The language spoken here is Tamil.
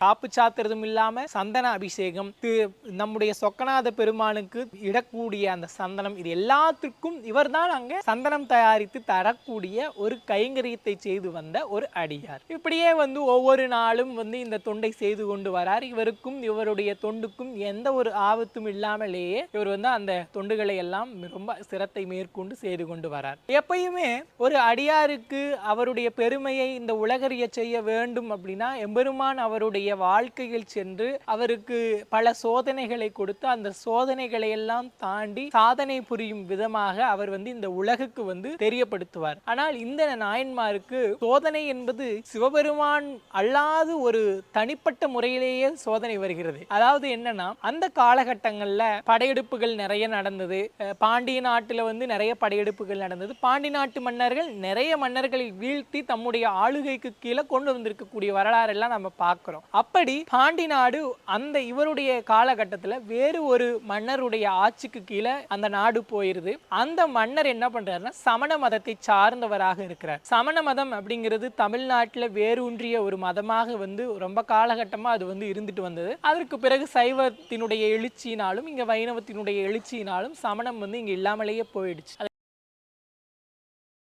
காப்பு சாத்துறதும் இல்லாம சந்தன அபிஷேகம் நம்முடைய சொக்கநாத பெருமானுக்கு இடக்கூடிய அந்த சந்தனம் இது எல்லாத்துக்கும் இவர்தான் அங்க சந்தனம் தயாரித்து தரக்கூடிய ஒரு கைங்கரியத்தை செய்து வந்த ஒரு அடியார். இப்படியே வந்து ஒவ்வொரு நாளும் வந்து இந்த தொண்டை செய்து கொண்டு வரார். இவருக்கும் இவருடைய தொண்டுக்கும் எந்த ஒரு ஆபத்தும் இல்லாமலேயே இவர் வந்து அந்த தொண்டுகளை எல்லாம் ரொம்ப சிரத்தை மேற்கொண்டு செய்து கொண்டு வரார். எப்பயுமே ஒரு அடியாருக்கு அவருடைய பெருமையை இந்த உலகறிய செய்ய வேண்டும் அப்படின்னா எம்பெருமான் அவருடைய வாழ்க்கையில் சென்று அவருக்கு பல சோதனைகளை கொடுத்து அந்த சோதனைகளை எல்லாம் தாண்டி சாதனை புரியும் விதமாக அவர் வந்து இந்த உலகுக்கு வந்து தெரியப்படுத்துவார். ஆனால் இந்த நாயன்மாருக்கு சோதனை என்பது சிவபெருமான் அல்லாது ஒரு தனிப்பட்ட முறையிலேயே சோதனை வருகிறது. அதாவது என்னன்னா அந்த காலகட்டங்கள்ல படையெடுப்புகள் நிறைய நடந்தது. பாண்டிய நாட்டில் வந்து நிறைய படையெடுப்புகள் நடந்தது. பாண்டி நாட்டு மன்னர்கள் நிறைய மன்னர்களை வீழ்த்தி தம்முடைய ஆளுகைக்கு கீழே கொண்டு வந்திருக்கக்கூடிய வரலாறு எல்லாம் நம்ம பார்க்குறோம். அப்படி பாண்டி நாடு அந்த இவருடைய காலகட்டத்துல வேறு ஒரு மன்னருடைய ஆட்சிக்கு கீழே அந்த நாடு போயிருது. அந்த மன்னர் என்ன பண்றாருன்னா சமண மதத்தை சார்ந்தவராக இருக்கிறார். சமண மதம் அப்படிங்கிறது தமிழ்நாட்டுல வேரூன்றிய ஒரு மதமாக வந்து ரொம்ப காலகட்டமா அது வந்து இருந்துட்டு வந்தது. அதற்கு பிறகு சைவத்தினுடைய எழுச்சியினாலும் இங்க வைணவத்தினுடைய எழுச்சியினாலும் சமணம் வந்து இங்க இல்லாமலேயே போயிடுச்சு.